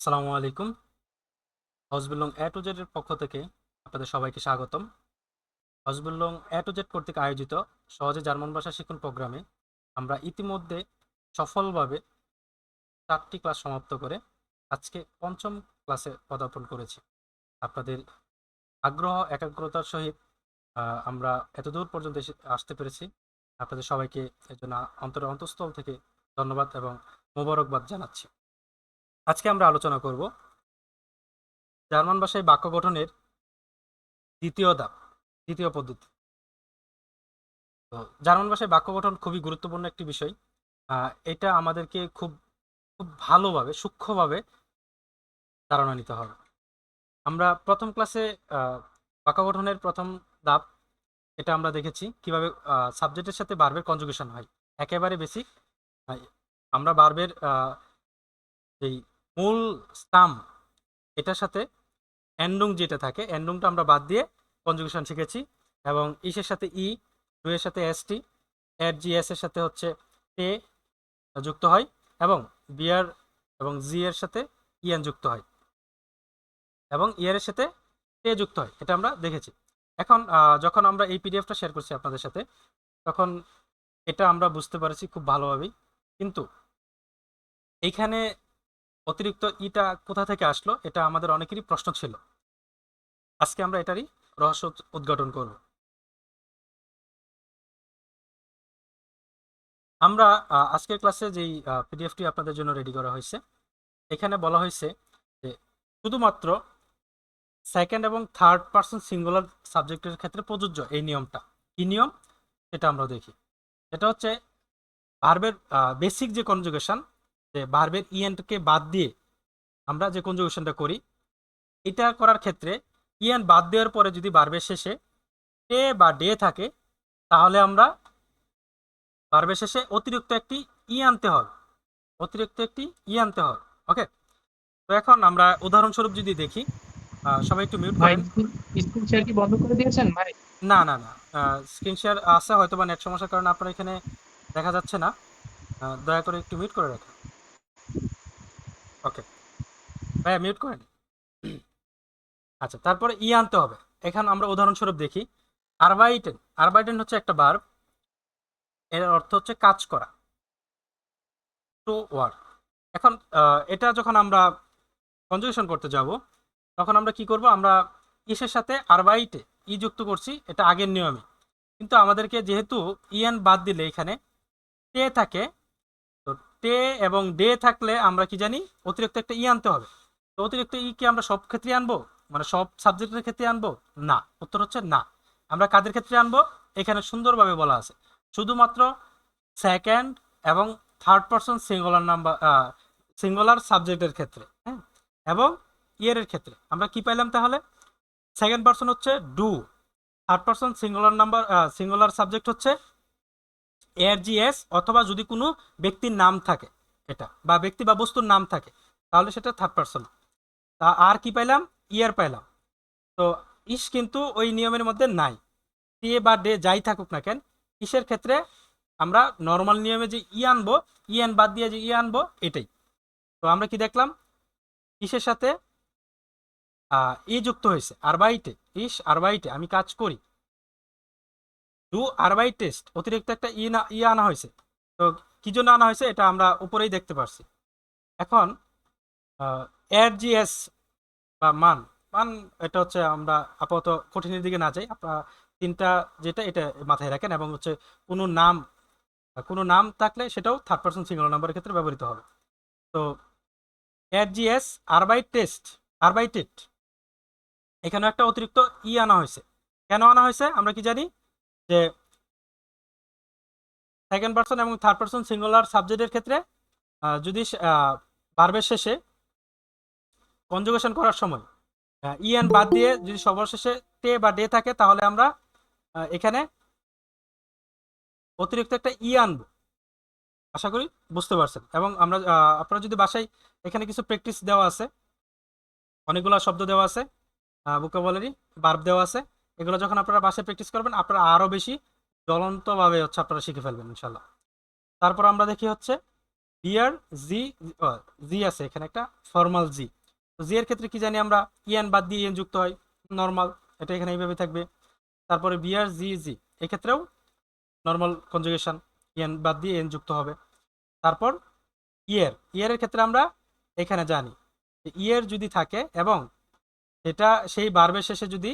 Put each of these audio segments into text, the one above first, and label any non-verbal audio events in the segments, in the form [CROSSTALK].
আসসালামু আলাইকুম। হজবুল্লং এ to Z এর পক্ষ থেকে আপনাদের সবাইকে স্বাগতম। হজবুল্লং এ টু জেড কর্তৃক আয়োজিত সহজে জার্মান ভাষা শিক্ষণ প্রোগ্রামে আমরা ইতিমধ্যে সফলভাবে চারটি ক্লাস সমাপ্ত করে আজকে পঞ্চম ক্লাসে পদার্পণ করেছি। আপনাদের আগ্রহ, একাগ্রতার সহিত আমরা এতদূর পর্যন্ত এসে, আসতে পেরেছি। আপনাদের সবাইকে এর জন্য অন্তরের অন্তঃস্থল থেকে ধন্যবাদ এবং মোবারকবাদ জানাচ্ছি। আজকে আমরা আলোচনা করব জার্মান ভাষায় বাক্য গঠনের দ্বিতীয় ধাপ, দ্বিতীয় পদ্ধতি। জার্মান ভাষায় বাক্য গঠন খুবই গুরুত্বপূর্ণ একটি বিষয়। এটা আমাদেরকে খুব খুব ভালোভাবে, সূক্ষ্মভাবে ধারণা নিতে হবে। আমরা প্রথম ক্লাসে বাক্য গঠনের প্রথম ধাপ এটা আমরা দেখেছি কীভাবে সাবজেক্টের সাথে বার্বের কনজুগেশন হয়। একেবারে বেসিক আমরা বার্বের এই মূল স্টাম এটার সাথে এন্ডুং যেটা থাকে, এন্ডুংটা আমরা বাদ দিয়ে কনজুগেশন শিখেছি এবং ইসের সাথে ই এর সাথে এস টি এর জি এস এর সাথে হচ্ছে এ যুক্ত হয় এবং বিয়ার এবং জি এর সাথে ইএন যুক্ত হয় এবং ইয়ার এর সাথে টে যুক্ত হয়, এটা আমরা দেখেছি। এখন যখন আমরা এই পিডিএফটা শেয়ার করছি আপনাদের সাথে, তখন এটা আমরা বুঝতে পারছি খুব ভালোভাবেই। কিন্তু, এইখানে অতিরিক্ত ইটা কোথা থেকে আসলো, এটা আমাদের অনেকেরই প্রশ্ন ছিল। আজকে আমরা এটারই রহস্য উদ্ঘাটন করব। আমরা আজকের ক্লাসে যেই পিডিএফটি আপনাদের জন্য রেডি করা হয়েছে, এখানে বলা হয়েছে যে শুধুমাত্র সেকেন্ড এবং থার্ড পার্সন সিঙ্গুলার সাবজেক্টের ক্ষেত্রে প্রযোজ্য এই নিয়মটা। কি নিয়ম? সেটা আমরা দেখি। এটা হচ্ছে ভার্বের বেসিক যে কনজুগেশন যে ভার্বের ইএনকে বাদ দিয়ে আমরা যে কনজুগেশনটা করি এটা করার ক্ষেত্রে ইএন বাদ দেওয়ার পরে যদি ভার্বের শেষে ডে বা ডে থাকে তাহলে আমরা ভার্বের শেষে অতিরিক্ত একটি ই আনতে হবে। অতিরিক্ত একটি ই আনতে হবে ওকে তো এখন আমরা উদাহরণস্বরূপ যদি দেখি সবাই একটু মিউট করেন। স্ক্রিন শেয়ার কি বন্ধ করে দিয়েছেন ভাই? না না না স্ক্রিন শেয়ার আছে হয়তো বা নেট সমস্যার কারণে আপনার এখানে দেখা যাচ্ছে না। দয়া করে একটু মিউট করে রাখুন। ওকে ভাইয়া মিউট করেন? আচ্ছা তারপরে ই আনতে হবে। এখানে আমরা উদাহরণস্বরূপ দেখি আরবাইটেন আরবাইটেন হচ্ছে একটা বার্ব এর অর্থ হচ্ছে কাজ করা। টু ওয়ার্ক এখন এটা যখন আমরা কনজুগেশন করতে যাব, তখন আমরা কি করব? আমরা ইসের সাথে আরবাইটে ই যুক্ত করছি, এটা আগের নিয়মে। কিন্তু আমাদেরকে যেহেতু ইএন বাদ দিলে এখানে টে থাকে তো টে এবং ডে থাকলে আমরা কি জানি, অতিরিক্ত একটা ই আনতে হবে। তো অতিরিক্ত ই কি আমরা সব ক্ষেত্রে আনব? মানে সব সাবজেক্টের ক্ষেত্রে আনব? না। উত্তর হচ্ছে না। আমরা কাদের ক্ষেত্রে আনব? এখানে সুন্দরভাবে বলা আছে। শুধুমাত্র সেকেন্ড এবং third person singular number singular সাবজেক্টের ক্ষেত্রে হ্যাঁ? এবং ইয়ারের ক্ষেত্রে। আমরা কি পাইলাম তাহলে? সেকেন্ড পার্সন হচ্ছে do third person singular number singular subject হচ্ছে এর জি এস অথবা যদি কোনো ব্যক্তির নাম থাকে এটা, বা ব্যক্তি বা বস্তুর নাম থাকে, তাহলে সেটা থার্ড পার্সন তা আর কি পাইলাম? ইয়ার পাইলাম। তো ইস কিন্তু ওই নিয়মের মধ্যে নাই। ডে বা ডে যাই থাকুক না কেন, ইসের ক্ষেত্রে আমরা নর্মাল নিয়মে যে ই আনব ইএন বাদ দিয়ে যে ই আনব, এটাই। তো আমরা কি দেখলাম? ইসের সাথে ই যুক্ত হয়েছে। আরবাইটে ইস আরবাইটে আমি কাজ করি। ডু আরবাই টেস্ট, অতিরিক্ত একটা ই না, ই আনা হয়েছে। তো কি জন্য আনা হয়েছে এটা আমরা উপরেই দেখতে পারছি। এখন এর জিএস বা মান মান এটা হচ্ছে আমরা আপাতত কঠিনের দিকে না যাই আপনার তিনটা যেটা এটা মাথায় রাখেন এবং হচ্ছে কোনো নাম কোনো নাম থাকলে সেটাও থার্ড পার্সন সিঙ্গল নাম্বারের ক্ষেত্রে ব্যবহৃত হবে। তো এর জিএস আরবাই টেস্ট আরবাইটেড এখানে একটা অতিরিক্ত ই আনা হয়েছে। কেন আনা হয়েছে? আমরা কি জানি? যে সেকেন্ড পার্সন এবং থার্ড পার্সন সিঙ্গুলার সাবজেক্টের ক্ষেত্রে যদি বার্বের শেষে কনজুগেশন করার সময় ইএন বাদ দিয়ে যদি সর্বশেষে টে বা ডে থাকে, তাহলে আমরা এখানে অতিরিক্ত একটা ই আনব। আশা করি বুঝতে পারছেন। এবং আমরা আপনারা যদি বাসায় এখানে কিছু প্র্যাকটিস দেওয়া আছে, অনেকগুলো শব্দ দেওয়া আছে ভোকাবুলারি বার্ব দেওয়া আছে এগুলো যখন আপনারা বাসায় প্র্যাকটিস করবেন, আপনারা আরও বেশি জ্বলন্তভাবে হচ্ছে আপনারা শিখে ফেলবেন ইনশাল্লাহ তারপর আমরা দেখি হচ্ছে বিয়ার জি জি আছে, এখানে একটা ফর্মাল জি তো জি এর ক্ষেত্রে কি জানি আমরা ইয়ান বাদ দিয়ে ইএন যুক্ত হয় নর্মাল এটা এখানে এইভাবে থাকবে। তারপরে বিয়ার জি জি এক্ষেত্রেও নর্মাল কনজুগেশন ইয়ান বাদ দিয়ে এন যুক্ত হবে। তারপর ইয়ার ইয়ারের ক্ষেত্রে আমরা এখানে জানি ইয়ার যদি থাকে এবং সেটা সেই বার্বের শেষে যদি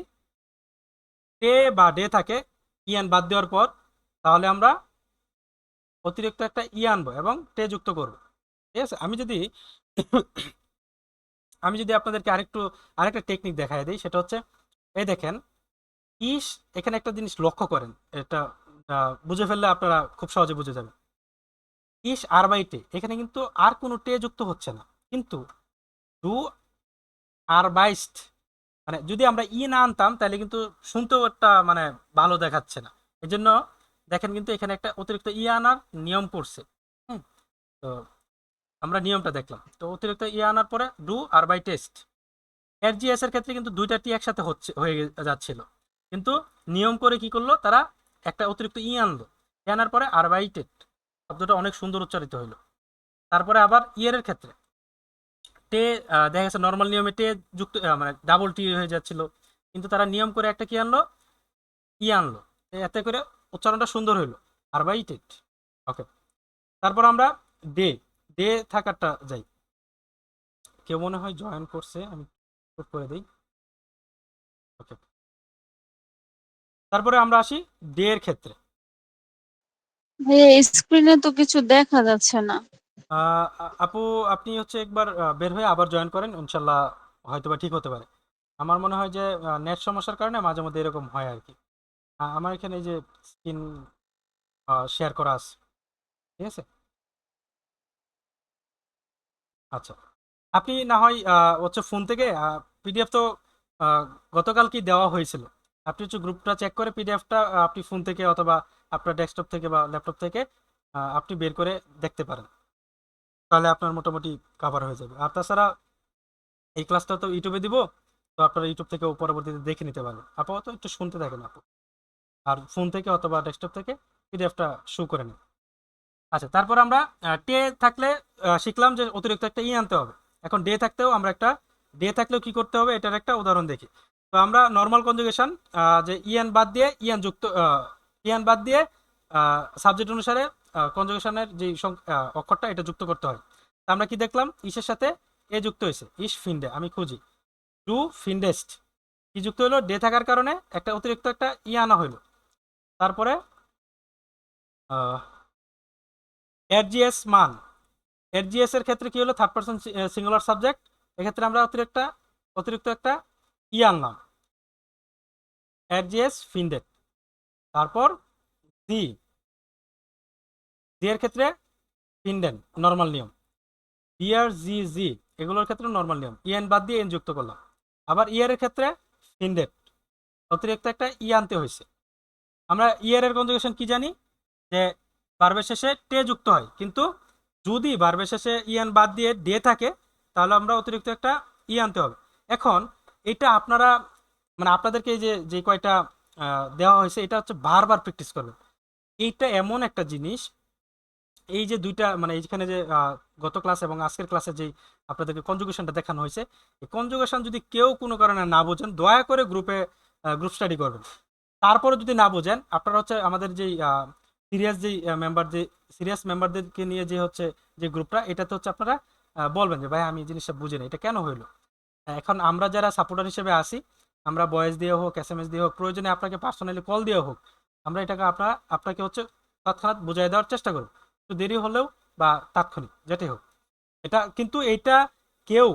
টে বা ডে থাকে ইয়ান বাদ দেওয়ার পর, তাহলে আমরা অতিরিক্ত একটা ই আনব এবং টে যুক্ত করব। ঠিক আছে? আমি যদি [COUGHS] আমি যদি আপনাদেরকে আরেকটু, আরেকটা টেকনিক দেখাই দিই, সেটা হচ্ছে এই দেখেন, ইস এখানে একটা জিনিস লক্ষ্য করেন, এটা বুঝে ফেললে আপনারা খুব সহজে বুঝে যাবেন। ইস আর বাই টে এখানে কিন্তু আর কোনো টে যুক্ত হচ্ছে না। কিন্তু ডু আর বাইস্ট মানে যদি আমরা ই না আনতাম, তাহলে কিন্তু শুনতেও একটা মানে ভালো দেখাচ্ছে না। এই জন্য দেখেন কিন্তু এখানে একটা অতিরিক্ত ই আনার নিয়ম হুম, তো আমরা নিয়মটা দেখলাম। তো অতিরিক্ত ই আনার পরে ডু আর বাই টেস্ট এর জিএস এর ক্ষেত্রে কিন্তু দুইটা টি একসাথে হচ্ছে, হয়ে যাচ্ছিল। কিন্তু নিয়ম করে কি করল? তারা একটা অতিরিক্ত ই আনলো। ই আনার পরে আর বাই টেট শব্দটা অনেক সুন্দর উচ্চারিত হইল। তারপরে আবার ইয়ের ক্ষেত্রে। টে দেখা গেছে নর্মাল নিয়মে টে যুক্ত মানে ডাবল টি হয়ে যাচ্ছিল। কিন্তু তারা নিয়ম করে একটা কি আনলো? ই আনলো। এতে করে উচ্চারণটা সুন্দর হইল। আর বাই টেট ওকে তারপর আমরা ডে ডে থাকারটা যাই। কেউ মনে হয় জয়েন করছে, আমি করে দিই। ওকে তারপরে আমরা আসি ডে এর ক্ষেত্রে স্ক্রিনে তো কিছু দেখা যাচ্ছে না। আপু আপনি হচ্ছে একবার বের হয়ে আবার জয়েন করেন ইনশাল্লাহ হয়তোবা ঠিক হতে পারে। আমার মনে হয় যে নেট সমস্যার কারণে মাঝে মধ্যে এরকম হয় আর কি আমার এখানে যে স্ক্রিন শেয়ার করা আছে। ঠিক আছে? আচ্ছা। আপনি না হয় হচ্ছে ফোন থেকে পিডিএফ তো আহ, গতকালকেই দেওয়া হয়েছিল? আপনি হচ্ছে গ্রুপটা চেক করে পিডিএফটা আপনি ফোন থেকে অথবা আপনার ডেস্কটপ থেকে বা ল্যাপটপ থেকে আপনি বের করে দেখতে পারেন। তাহলে আপনার মোটামুটি কভার হয়ে যাবে। আর তাছাড়া এই ক্লাসটা তো ইউটিউবে দিব, তো আপনারা ইউটিউব থেকেও পরবর্তীতে দেখে নিতে পারবেন আপাতত একটু শুনতে থাকেন আপু। আর ফোন থেকে অথবা ডেস্কটপ থেকে পিডিএফটা শো করে নিন। আচ্ছা তারপর আমরা টে থাকলে শিখলাম যে অতিরিক্ত একটা ই আনতে হবে। এখন ডে থাকতেও আমরা একটা ডে থাকলেও কি করতে হবে, এটার একটা উদাহরণ দেখি। তো আমরা নর্মাল কনজুগেশন যে ইয়ান বাদ দিয়ে ইয়ান যুক্ত ইয়ান বাদ দিয়ে সাবজেক্ট অনুসারে কনজুগেশনের যে অক্ষরটা, এটা যুক্ত করতে হয়। আমরা কি দেখলাম? ইসের সাথে এ যুক্ত হয়েছে। ইস ফিন্ডে, আমি খুঁজি। টু ফিন্ডেস্ট। কি যুক্ত হলো? ডে থাকার কারণে একটা অতিরিক্ত একটা ই আনা হইল। তারপরে এরজিএস মান। এরজিএস এর ক্ষেত্রে কি হলো? থার্ড পার্সন সিঙ্গুলার সাবজেক্ট এক্ষেত্রে আমরা অতিরিক্ত অতিরিক্ত একটা ই আনলাম। এরজিএস ফিন্ডেড তারপর, জি। এর ক্ষেত্রে ফিন্ডেন নর্মাল নিয়ম। বিআর জি জি এগুলোর ক্ষেত্রে নর্মাল নিয়ম। ইএন বাদ দিয়ে এন যুক্ত করলাম। আবার ইয়ার এর ক্ষেত্রে ফিন্ডেড অতিরিক্ত একটা ই আনতে হয়েছে। আমরা ইয়ার এর কনজুগেশন কি জানি? যে বার্বের শেষে টে যুক্ত হয়, কিন্তু যদি বার্বের শেষে ইয়ান বাদ দিয়ে ডে থাকে, তাহলে আমরা অতিরিক্ত একটা ই আনতে হবে। এখন এটা আপনারা মানে আপনাদেরকে যে যে কয়টা দেওয়া হয়েছে, এটা হচ্ছে বারবার প্র্যাকটিস করবেন। এইটা এমন একটা জিনিস এই যে দুইটা মানে এইখানে যে গত ক্লাস এবং আজকের ক্লাসে যেই আপনাদেরকে কনজুগেশনটা দেখানো হয়েছে, এই কনজুগেশন যদি কেউ কোনো কারণে না বোঝেন, দয়া করে গ্রুপে গ্রুপ স্টাডি করবেন। তারপরে যদি না বোঝেন, আপনারা হচ্ছে আমাদের যেই সিরিয়াস যেই মেম্বার যে সিরিয়াস মেম্বারদেরকে নিয়ে যে হচ্ছে যে গ্রুপটা, এটাতে হচ্ছে আপনারা বলবেন যে, ভাই, আমি এই জিনিসটা বুঝি না, এটা কেন হইল? এখন আমরা যারা সাপোর্টার হিসেবে আসি আমরা ভয়েস দিয়ে হোক এস এম এস দিয়ে হোক, প্রয়োজনে আপনাকে পার্সোনালি কল দিয়ে হোক, আমরা এটাকে আপনার, আপনাকে হচ্ছে তৎক্ষণাৎ বুঝাই দেওয়ার চেষ্টা করব। একটু দেরি হলেও বা তাৎক্ষণিক, যেটাই হোক। এটা কিন্তু এটা কেউ,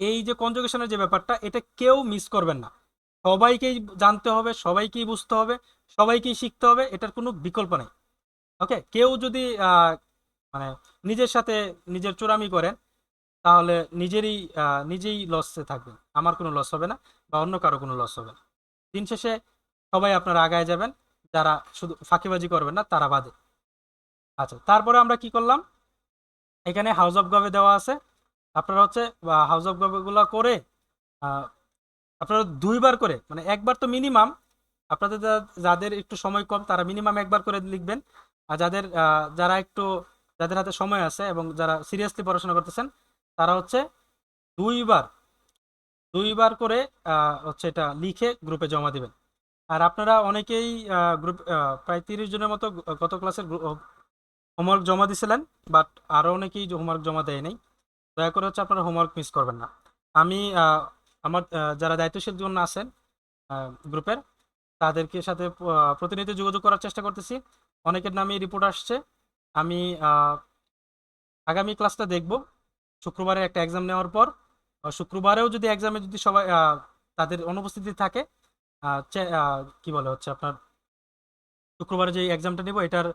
এই যে কনজুগেশনের যে ব্যাপারটা, এটা কেউ মিস করবেন না। সবাইকেই জানতে হবে, সবাইকেই বুঝতে হবে, সবাইকেই শিখতে হবে, এটার কোনো বিকল্প নেই। ওকে? কেউ যদি মানে নিজের সাথে নিজের চোরামি করেন, তাহলে নিজেরই নিজেই লসে থাকবেন। আমার কোনো লস হবে না বা অন্য কারও কোনো লস হবে না। দিন শেষে সবাই আপনারা আগায় যাবেন, যারা শুধু ফাঁকিবাজি করবেন না, তারা বাদে। আচ্ছা তারপরে আমরা কি করলাম? এখানে হাউস অফ গভে দেওয়া আছে। আপনারা হচ্ছে হাউস অফ গভেগুলো করে আপনারা দুইবার করে মানে একবার তো মিনিমাম আপনাদের যাদের একটু সময় কম, তারা মিনিমাম একবার করে লিখবেন। আর যাদের যারা একটু, যাদের হাতে সময় আছে এবং যারা সিরিয়াসলি পড়াশোনা করতেছেন, তারা হচ্ছে দুইবার দুইবার করে হচ্ছে এটা লিখে গ্রুপে জমা দিবেন। আর আপনারা অনেকেই গ্রুপ প্রায় তিরিশ জনের মতো গত ক্লাসের হোমওয়ার্ক জমা দিয়েছিলেন বাট আরও অনেকেই হোমওয়ার্ক জমা দেয় নাই। দয়া করে হচ্ছে আপনারা হোমওয়ার্ক মিস করবেন না। আমি আমার যারা দায়িত্বশীল জন আছেন গ্রুপের, তাদেরকে সাথে প্রতিনিয়ত যোগাযোগ করার চেষ্টা করতেছি। অনেকের নামে রিপোর্ট আসছে। আমি আগামী ক্লাসটা দেখব। শুক্রবারে একটা এক্সাম নেওয়ার পর শুক্রবারেও যদি এক্সামে যদি সবাই তাদের অনুপস্থিতি থাকে কি বলে হচ্ছে আপনার, শুক্রবারে যে এক্সামটা নেব, এটার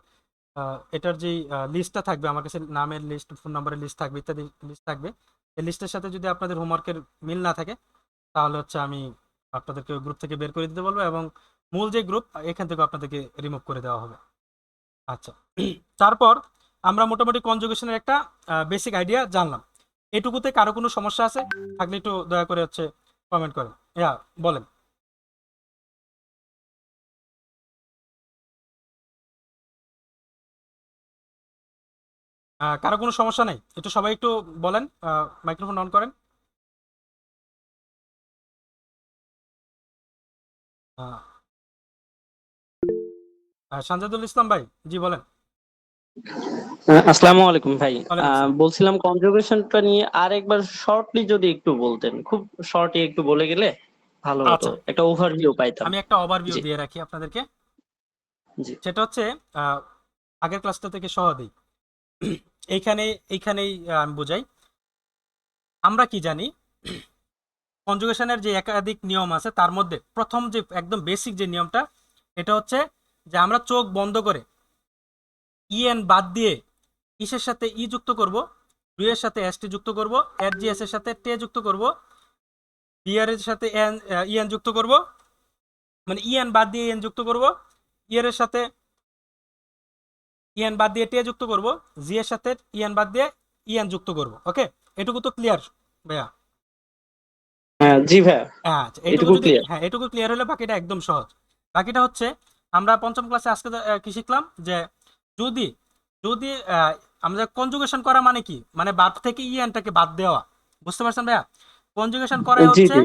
এটার যে লিস্টটা থাকবে, আমার কাছে নামের লিস্ট ফোন নাম্বারের লিস্ট থাকবে, ইত্যাদি লিস্ট থাকবে, এই লিস্টের সাথে যদি আপনাদের হোমওয়ার্কের মিল না থাকে, তাহলে হচ্ছে আমি আপনাদেরকে গ্রুপ থেকে বের করে দিতে বলব এবং মূল যে গ্রুপ এখান থেকে আপনাদেরকে রিমুভ করে দেওয়া হবে। আচ্ছা তারপর আমরা মোটামুটি কনজুগেশনের একটা বেসিক আইডিয়া জানলাম। এটুকুতে কারও কোনো সমস্যা আছে? থাকলে একটু দয়া করে হচ্ছে কমেন্ট করেন। ইয়া, বলেন। কারও কোনো সমস্যা নেই? একটু সবাই একটু বলেন মাইক্রোফোন অন করেন। সানজাদুল ইসলাম ভাই জি বলেন। আসসালামু আলাইকুম ভাই। বলছিলাম কনজুগেশনটা নিয়ে আর একবার শর্টলি যদি একটু বলতেন খুব শর্টলি একটু বলে গেলে ভালো হতো। আচ্ছা। একটা ওভারভিউ পাইতাম। আমি একটা ওভারভিউ দিয়ে রাখি আপনাদেরকে। সেটা হচ্ছে আগের ক্লাসটা থেকে সহ দিই এইখানে, এইখানেই আমি বোঝাই। আমরা কি জানি? কনজুগেশনের যে একাধিক নিয়ম আছে, তার মধ্যে প্রথম যে একদম বেসিক যে নিয়মটা, এটা হচ্ছে যে আমরা চোখ বন্ধ করে ইএন বাদ দিয়ে ইসের সাথে ই যুক্ত করব এর সাথে এস টি যুক্ত করব এস এর সাথে টে যুক্ত করব এর সাথে এন ইএন যুক্ত করব মানে ইএন বাদ দিয়ে এন যুক্ত করব ইয়ার সাথে ইএন বাদ দিয়ে টে যুক্ত করব জি এর সাথে ইএন বাদ দিয়ে ইএন যুক্ত করব ওকে? এটুকু তো ক্লিয়ার ভাইয়া? হ্যাঁ জি ভাইয়া। আচ্ছা, এটুকু যদি হ্যাঁ এটুকু ক্লিয়ার হলে বাকিটা একদম সহজ। বাকিটা হচ্ছে আমরা পঞ্চম ক্লাসে আজকে কি শিখলাম? যে যদি যদি আমরা কনজুগেশন করা মানে কি? মানে বার্ব থেকে ইএনটাকে বাদ দেওয়া। বুঝতে পারছেন ভাইয়া? কনজুগেশন করা হচ্ছে জি।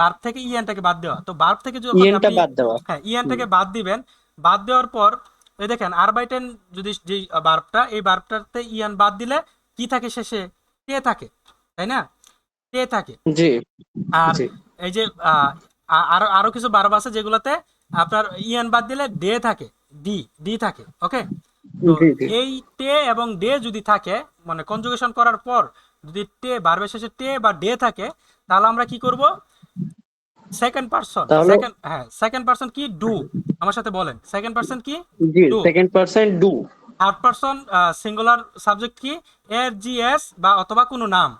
বার্ব থেকে ইএনটাকে বাদ দেওয়া। তো বার্ব থেকে দেওয়া। হ্যাঁ ইএনটাকে বাদ দিবেন। বাদ দেওয়ার পর এই দেখেন আর বাই টেন যদি যে বার্বটা এই বার্বটাতে ইয়ান বাদ দিলে কি থাকে শেষে? কে থাকে তাই না? কে থাকে? জি আর এই যে আরও আরও কিছু বার্ব আছে যেগুলোতে আপনার ইয়ান বাদ দিলে ডে থাকে ডি ডি থাকে ওকে এই টে এবং ডে যদি থাকে মানে কনজুগেশন করার পর যদি টে বার্বের শেষে টে বা ডে থাকে তাহলে আমরা কি করব? সেকেন্ড পারসন সেকেন্ড হ্যাঁ সেকেন্ড পারসন কি? ডু আমার সাথে বলেন। সেকেন্ড পারসন কি? জি second percent do third person singular subject কি? এর জি এস বা অথবা কোনো নাম?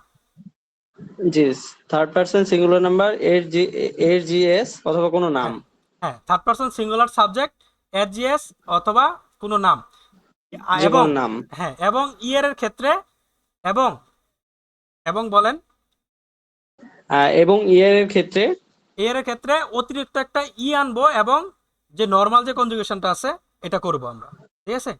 জি থার্ড পার্সন সিঙ্গুলার নাম্বার এর জি এর জি এস অথবা কোনো নাম? হ্যাঁ থার্ড পারসন সিঙ্গুলার সাবজেক্ট এর জি এস অথবা কোনো নাম? এবং নাম। হ্যাঁ এবং ইয়ারের ক্ষেত্রে এবং এবং বলেন। এবং ইয়ারের ক্ষেত্রে এর ক্ষেত্রে অতিরিক্ত একটা ই আনব এবং যে নর্মাল যে কনজুগেশনটা আছে এটা করব আমরা। ঠিক আছে?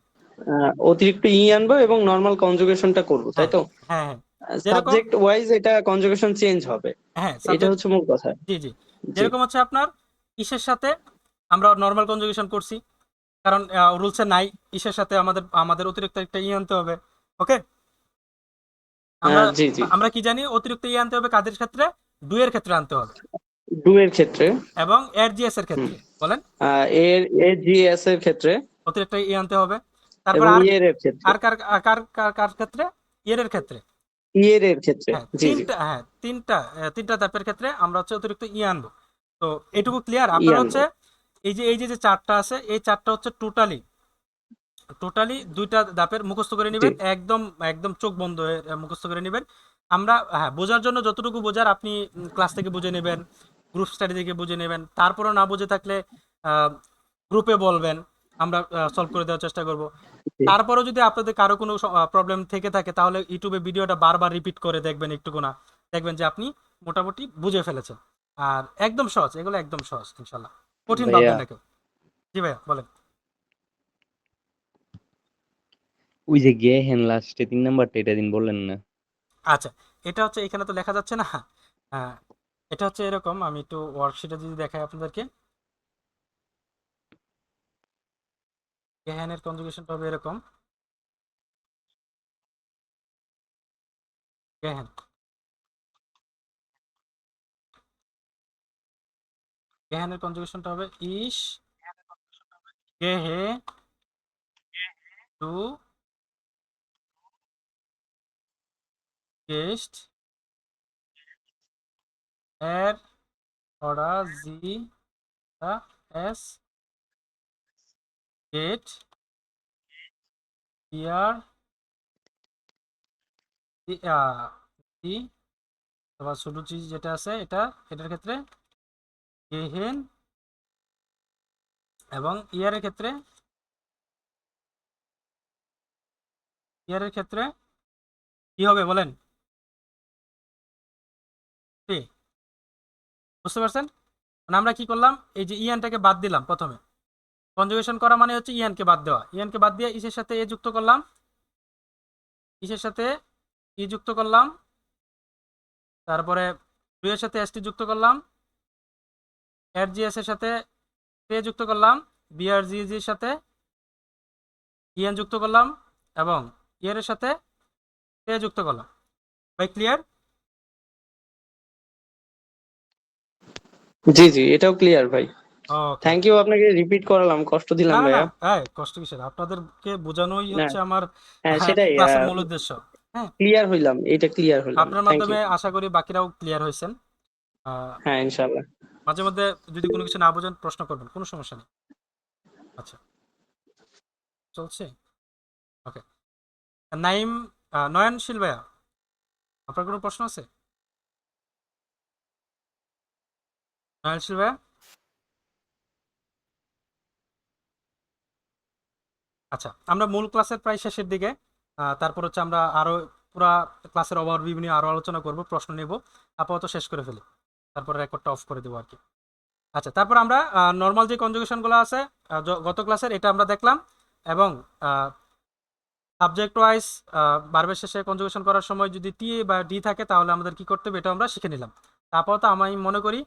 অতিরিক্ত ই আনব এবং নর্মাল কনজুগেশনটা করব তাই তো? হ্যাঁ হ্যাঁ সাবজেক্ট ওয়াইজ এটা কনজুগেশন চেঞ্জ হবে। হ্যাঁ এটা হচ্ছে মূল কথা। জি জি। যেরকম হচ্ছে আপনার ইসের সাথে আমরা নর্মাল কনজুগেশন করছি। কারণ রুলসে নাই। ইসের সাথে আমাদের আমাদের অতিরিক্ত একটা ই আনতে হবে। ওকে? আমরা আমরা কি জানি? অতিরিক্ত ই আনতে হবে কাদের ক্ষেত্রে? ডু এর ক্ষেত্রে আনতে হবে। ডু এর ক্ষেত্রে। এবং এর জিএস এর ক্ষেত্রে বলেন। এর এর ক্ষেত্রে। অতিরিক্ত ই আনতে হবে। তারপর আর এর ক্ষেত্রে। আর কার কার কার ক্ষেত্রে? এর এর ক্ষেত্রে। ইয়ের এর ক্ষেত্রে। হ্যাঁ তিনটা হ্যাঁ তিনটা তিনটা ধাপের ক্ষেত্রে আমরা হচ্ছে অতিরিক্ত ই আনব। তো এটুকু ক্লিয়ার আপনারা হচ্ছে এই যে এই যে যে চারটা আছে এই চারটা হচ্ছে টোটালি টোটালি দুইটা ধাপের মুখস্থ করে নেবেন। একদম একদম চোখ বন্ধ হয়ে মুখস্থ করে নেবেন। আমরা হ্যাঁ বোঝার জন্য যতটুকু বোঝার আপনি ক্লাস থেকে বুঝে নেবেন। গ্রুপ স্টাডি থেকে বুঝে নেবেন। তারপরেও না বুঝে থাকলে গ্রুপে বলবেন। আমরা সলভ করে দেওয়ার চেষ্টা করব। তারপরেও যদি আপনাদের কারও কোনো প্রবলেম থেকে থাকে তাহলে ইউটিউবে ভিডিওটা বারবার রিপিট করে দেখবেন একটু না দেখবেন যে আপনি মোটামুটি বুঝে ফেলেছেন। আর একদম সহজ এগুলো একদম সহজ ইনশাল্লাহ কঠিন। ভাববেন না কেউ। জি ভাইয়া বলেন। ওই যে গে হেন লাস্টে তিন নাম্বারটা এটা দিন বললেন না। আচ্ছা এটা হচ্ছে এখানে তো লেখা যাচ্ছে না? হ্যাঁ এটা হচ্ছে এরকম, আমি একটু ওয়ার্কশিটে যদি দেখাই আপনাদেরকে। গেহেনের কনজুগেশনটা হবে এরকম। গেহেন গেহেনের কনজুগেশনটা হবে ইস। গেহে। টু। গেস্ট। এর ওরা জি এস গেট ইয়ার ই অথবা ছোট যেটা আছে, এটা, এটার ক্ষেত্রে গেহেন এবং ইয়ারের ক্ষেত্রে ইয়ারের ক্ষেত্রে কি হবে বলেন? বুঝতে পারছেন? মানে আমরা কি করলাম? এই যে ইয়ানটাকে বাদ দিলাম প্রথমে। কনজুগেশন করা মানে হচ্ছে ইয়ানকে বাদ দেওয়া। ইয়ানকে বাদ দিয়ে ইসের সাথে এ যুক্ত করলাম। ইসের সাথে ই যুক্ত করলাম। তারপরে দুই এর সাথে এসটি যুক্ত করলাম। এর জিএস এর সাথে এ যুক্ত করলাম। বিআর জির সাথে ইএন যুক্ত করলাম এবং ইয়ার এর সাথে এ যুক্ত করলাম। ভাই ক্লিয়ার জি জি এটাও ক্লিয়ার ভাই। থ্যাংক ইউ আপনাকে রিপিট করালাম কষ্ট দিলাম ভাইয়া। এই, কষ্ট কিসের? আপনাদেরকে বোঝানোই হচ্ছে আমার হ্যাঁ হ্যাঁ, সেটাই মূল উদ্দেশ্য। ক্লিয়ার হইলাম এটা ক্লিয়ার হইলাম। আপনার মাধ্যমে আশা করি বাকিরাও ক্লিয়ার হয়েছেন। হ্যাঁ ইনশাআল্লাহ। মাঝে মধ্যে যদি কোনো কিছু না বোঝেন প্রশ্ন করবেন কোনো সমস্যা নেই। আচ্ছা। চলছে? ওকে নাইম নয়নশীল ভাইয়া আপনার কোনো প্রশ্ন আছে? নয়নশীল ভাইয়া আচ্ছা আমরা মূল ক্লাসের প্রায় শেষের দিকে তারপর হচ্ছে আমরা আরও পুরা ক্লাসের ওভারভিউ নিয়ে আরও আলোচনা করব, প্রশ্ন নেব, আপাতত শেষ করে ফেলি, তারপর রেকর্ডটা অফ করে দেবো আর কি আচ্ছা তারপর আমরা নর্মাল যে কনজুগেশনগুলো আছে গত ক্লাসের এটা আমরা দেখলাম এবং সাবজেক্ট ওয়াইজ বারবার শেষে কনজুগেশন করার সময় যদি টি বা ডি থাকে তাহলে আমাদের কি করতে হবে এটা আমরা শিখে নিলাম। আপাতত আমি মনে করি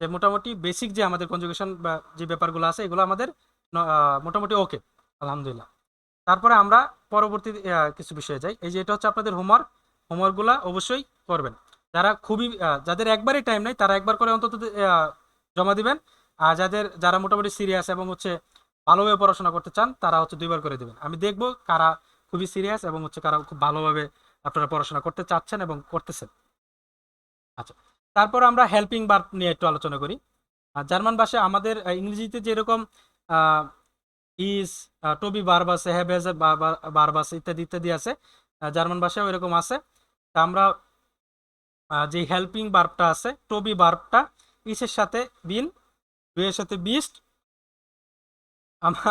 যে মোটামুটি বেসিক যে আমাদের কনজুগেশন বা যে ব্যাপারগুলো আছে, এগুলো আমাদের মোটামুটি ওকে আলহামদুলিল্লাহ। তারপরে আমরা পরবর্তী কিছু বিষয়ে যাই। এই যে এটা হচ্ছে আপনাদের হোমওয়ার্ক হোমওয়ার্কগুলো অবশ্যই করবেন। যারা খুবই যাদের একবারই টাইম নেই, তারা একবার করে অন্তত জমা দিবেন। আর যাদের, যারা মোটামুটি সিরিয়াস এবং হচ্ছে ভালোভাবে পড়াশোনা করতে চান, তারা হচ্ছে দুইবার করে দিবেন। আমি দেখব কারা খুবই সিরিয়াস এবং হচ্ছে কারা খুব ভালোভাবে আপনারা পড়াশোনা করতে চাচ্ছেন এবং করতেছেন। আচ্ছা তারপর আমরা হেল্পিং বার নিয়ে একটু আলোচনা করি। জার্মান ভাষায় আমাদের ইংরেজিতে যেরকম ইস টবি বার্ব আছে হ্যাভ হ্যাজ বার্ব ইত্যাদি ইত্যাদি আছে জার্মান ভাষায় এরকম আছে। তা আমরা যে হেল্পিং বার্বটা আছে টবি বার্বটা ইসের সাথে বিন দুইয়ের সাথে বিস্ট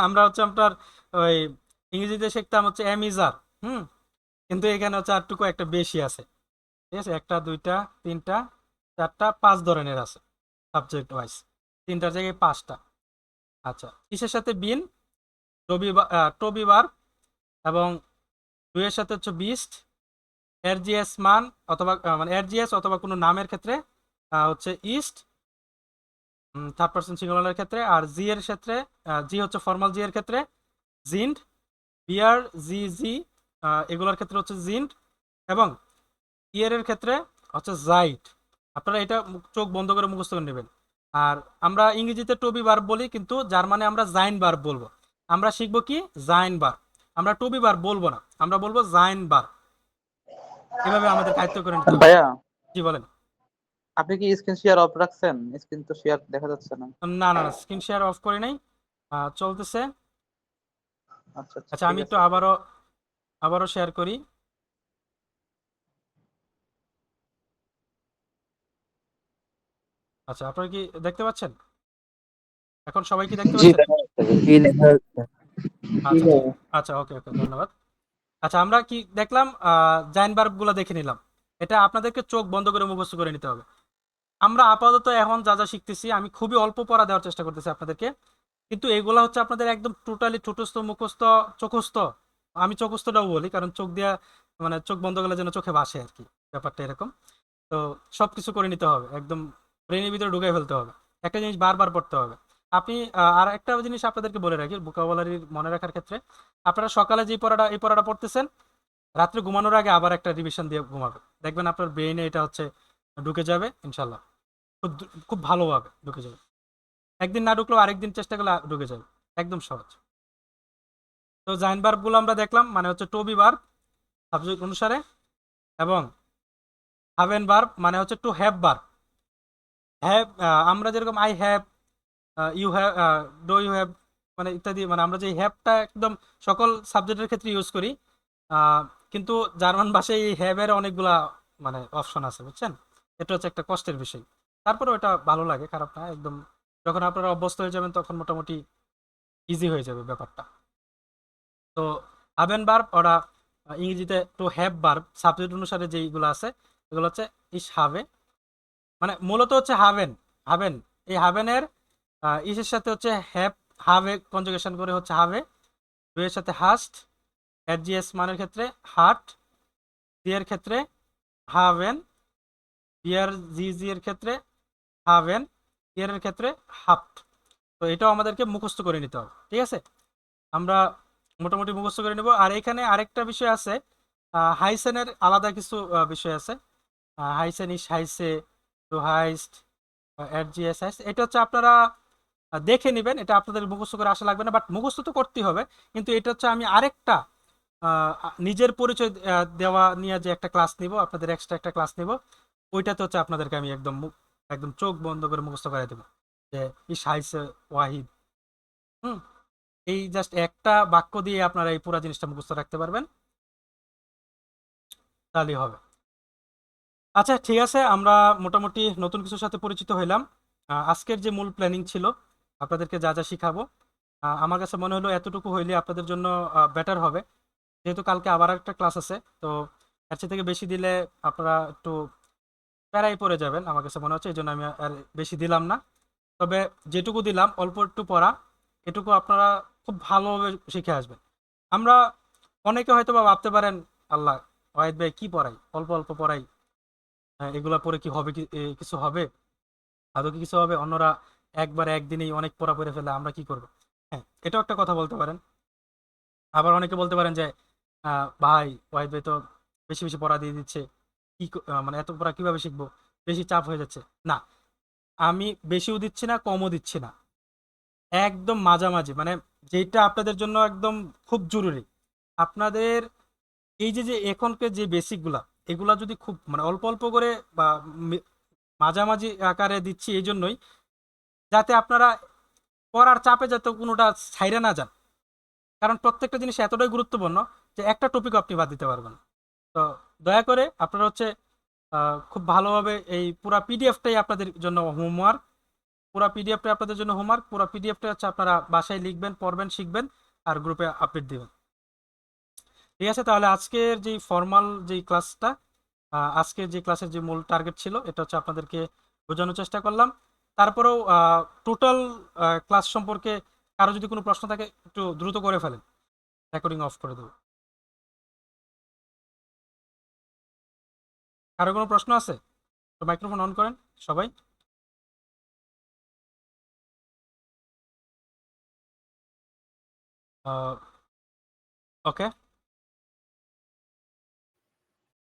আমরা হচ্ছে আপনার ওই ইংরেজিতে শিখতাম হচ্ছে এমিজার হুম? কিন্তু এখানে হচ্ছে আরটুকু একটা বেশি আছে। ঠিক আছে? একটা, দুইটা, তিনটা চারটা পাঁচ ধরনের আছে সাবজেক্ট ওয়াইজ তিনটার জায়গায় পাঁচটা। আচ্ছা কিসের সাথে বিন? টবি টবি বার এবং দুইয়ের সাথে হচ্ছে বিস্ট এরজিএস মান অথবা মানে এরজিএস অথবা কোনো নামের ক্ষেত্রে হচ্ছে ইস্ট থার্ড পার্সন সিঙ্গুলারের ক্ষেত্রে আর জি এর ক্ষেত্রে জি হচ্ছে ফর্মাল জি এর ক্ষেত্রে জিন্ড বিআর জি জি এগুলোর ক্ষেত্রে হচ্ছে জিন্ড এবং ইয়ার এর ক্ষেত্রে হচ্ছে জাইট আপনারা এটা চোখ বন্ধ করে মুখস্থ করে নেবেন। আর আমরা ইংরেজিতে টবি বার বলি কিন্তু জার্মানে আমরা জাইন বার বলব। আমরা শিখব কি? জাইন বার আমরা টবি বার বলব না আমরা বলব জাইন বার এভাবে আমাদের কায়িত্ব করে নিতে ভাইয়া জি বলেন। আপনি কি স্ক্রিন শেয়ার অফ রাখছেন? স্ক্রিন তো শেয়ার দেখা যাচ্ছে না। না না স্ক্রিন শেয়ার অফ করে নাই। চলতেছে। আচ্ছা আচ্ছা আমি আছে। একটু আবারও আবারও শেয়ার করি। আচ্ছা আপনারা কি দেখতে পাচ্ছেন? এখন সবাই কি দেখতে পাচ্ছেন। আচ্ছা আচ্ছা ওকে ওকে ধন্যবাদ। আচ্ছা আমরা কি দেখলাম? জাইন বার্বগুলো দেখে নিলাম। এটা আপনাদেরকে চোখ বন্ধ করে মুখস্থ করে নিতে হবে। আমরা আপাতত এখন যা যা শিখতেছি আমি খুবই অল্প পড়া দেওয়ার চেষ্টা করতেছি আপনাদেরকে। কিন্তু এগুলা হচ্ছে আপনাদের একদম টোটালি ঠুটস্থ মুখস্থ চোখস্থ। আমি চোখস্থটাও বলি কারণ চোখ দিয়া মানে চোখ বন্ধ করলে যেন চোখে বাসে আর কি ব্যাপারটা এরকম। তো সব কিছু করে নিতে হবে একদম ব্রেনের ভিতরে ঢুকে ফেলতে হবে। একটা জিনিস বারবার পড়তে হবে। আপনি আর একটা জিনিস আপনাদেরকে বলে রাখি ভোকাবুলারি মনে রাখার ক্ষেত্রে, আপনারা সকালে যে পড়াটা, এই পড়াটা পড়তেছেন, রাত্রে ঘুমানোর আগে আবার একটা রিভিশন দিয়ে ঘুমাবেন। দেখবেন আপনার ব্রেইনে এটা হচ্ছে ঢুকে যাবে ইনশাল্লাহ খুব খুব ভালোভাবে ঢুকে যাবে। একদিন না ঢুকলেও আরেকদিন চেষ্টা করলে ঢুকে যাবে। একদম সহজ। তো জাইন বার্বগুলো আমরা দেখলাম মানে হচ্ছে টবি বার্ব সাবজেক্ট অনুসারে, এবং হাভেন বার্ব মানে হচ্ছে টু হ্যাভ বার্ব হ্যাভ আমরা যেরকম I have you have do you have মানে ইত্যাদি মানে আমরা যে হ্যাভটা একদম সকল সাবজেক্টের ক্ষেত্রে ইউজ করি কিন্তু জার্মান ভাষায় এই হ্যাভের অনেকগুলা মানে অপশন আছে, বুঝছেন? এটা হচ্ছে একটা কষ্টের বিষয়। তারপরে ওটা ভালো লাগে, খারাপ না, একদম যখন আপনারা অভ্যস্ত হয়ে যাবেন, তখন মোটামুটি ইজি হয়ে যাবে ব্যাপারটা। তো হাবেন বার্ব ওরা ইংরেজিতে টু হ্যাভ বার্ব সাবজেক্ট অনুসারে যেইগুলো আছে, এগুলো হচ্ছে ইস হাবে মানে মূলত হচ্ছে হাভেন হাভেন এই হাভেনের ইসের সাথে হচ্ছে হ্যাভ হাভে কনজুগেশন করে হচ্ছে হাভে দুয়ের সাথে হাস্ট এর মানের ক্ষেত্রে হার্ট ডি এর ক্ষেত্রে হাভেন ডিয়ার জি জি এর ক্ষেত্রে হাভেন ইয়ার এর ক্ষেত্রে হাফট তো এটাও আমাদেরকে মুখস্থ করে নিতে হবে, ঠিক আছে? আমরা মোটামুটি মুখস্থ করে নেব। আর এখানে আরেকটা বিষয় আছে হাইসেনের আলাদা কিছু বিষয় আছে। হাইসেন ইস হাইসে টু হাইস্ট এর জিএস হাইস এটা হচ্ছে আপনারা দেখে নেবেন। এটা আপনাদের মুখস্থ করে আসা লাগবে না বাট মুখস্থ তো করতেই হবে। কিন্তু এটা হচ্ছে আমি আরেকটা নিজের পরিচয় দেওয়া নিয়ে যে একটা ক্লাস নিব, আপনাদের এক্সট্রা একটা ক্লাস নিব, ওইটাতে হচ্ছে আপনাদেরকে আমি একদম একদম চোখ বন্ধ করে মুখস্থ করে দেবো, যে ইস হাইসে ওয়াহিদ। হুম, এই জাস্ট একটা বাক্য দিয়ে আপনারা এই পুরো জিনিসটা মুখস্থ রাখতে পারবেন। তাহলেই হবে। আচ্ছা ঠিক আছে, আমরা মোটামুটি নতুন কিছুর সাথে পরিচিত হইলাম। আজকের যে মূল প্ল্যানিং ছিল, আপনাদেরকে যা যা শিখাবো আমার কাছে মনে হলো এতটুকু হইলে আপনাদের জন্য বেটার হবে। যেহেতু কালকে আবার একটা ক্লাস আছে, তো এর থেকে বেশি দিলে আপনারা একটু প্যারাই পড়ে যাবেন, আমার কাছে মনে হচ্ছে, এই জন্য আমি আর বেশি দিলাম না। তবে যেটুকু দিলাম, অল্প একটু পড়া, এটুকু আপনারা খুব ভালোভাবে শিখে আসবেন। আমরা অনেকে হয়তো বা ভাবতে পারেন, আল্লাহ ওয়াহিদ ভাই, কি পড়াই? অল্প অল্প পড়াই। হ্যাঁ, এগুলা পরে কি হবে কিছু হবে? আদৌ কি কিছু হবে? অন্যরা একবার একদিনেই অনেক পড়া পড়ে ফেলে আমরা কি করব? হ্যাঁ এটাও একটা কথা বলতে পারেন। আবার অনেকে বলতে পারেন যে ভাই ভাই তো বেশি বেশি পড়া দিয়ে দিচ্ছে। কি মানে এত পড়া কীভাবে শিখব? বেশি চাপ হয়ে যাচ্ছে। না আমি বেশিও দিচ্ছি না কমও দিচ্ছি না। একদম মাঝামাঝি মানে যেটা আপনাদের জন্য একদম খুব জরুরি। আপনাদের এই যে যে এখনকার যে বেসিকগুলা এগুলা যদি খুব মানে অল্প অল্প করে বা মাঝামাঝি আকারে দিচ্ছি এই জন্যই যাতে আপনারা পড়ার চাপে যাতে কোনোটা ছাইরে না যান। কারণ প্রত্যেকটা জিনিস এতটাই গুরুত্বপূর্ণ যে একটা টপিক আপনি বাদ দিতে পারবেন তো দয়া করে আপনারা হচ্ছে খুব ভালোভাবে এই পুরা পিডিএফটাই আপনাদের জন্য হোমওয়ার্ক পুরা পিডিএফটা আপনাদের জন্য হোমওয়ার্ক পুরা পিডিএফটা হচ্ছে আপনারা বাসায় লিখবেন, পড়বেন, শিখবেন, আর গ্রুপে আপডেট দিবেন। ঠিক আছে, তাহলে আজকের যে ফর্মাল যে ক্লাসটা আজকের যে ক্লাসের যে মূল টার্গেট ছিল, এটা হচ্ছে আপনাদেরকে বোঝানোর চেষ্টা করলাম। তারপরেও টোটাল ক্লাস সম্পর্কে কারও যদি কোনো প্রশ্ন থাকে, একটু দ্রুত করে ফেলেন। রেকর্ডিং অফ করে দেবো। কারও কোনো প্রশ্ন আছে? তো মাইক্রোফোন অন করেন, সবাই। ওকে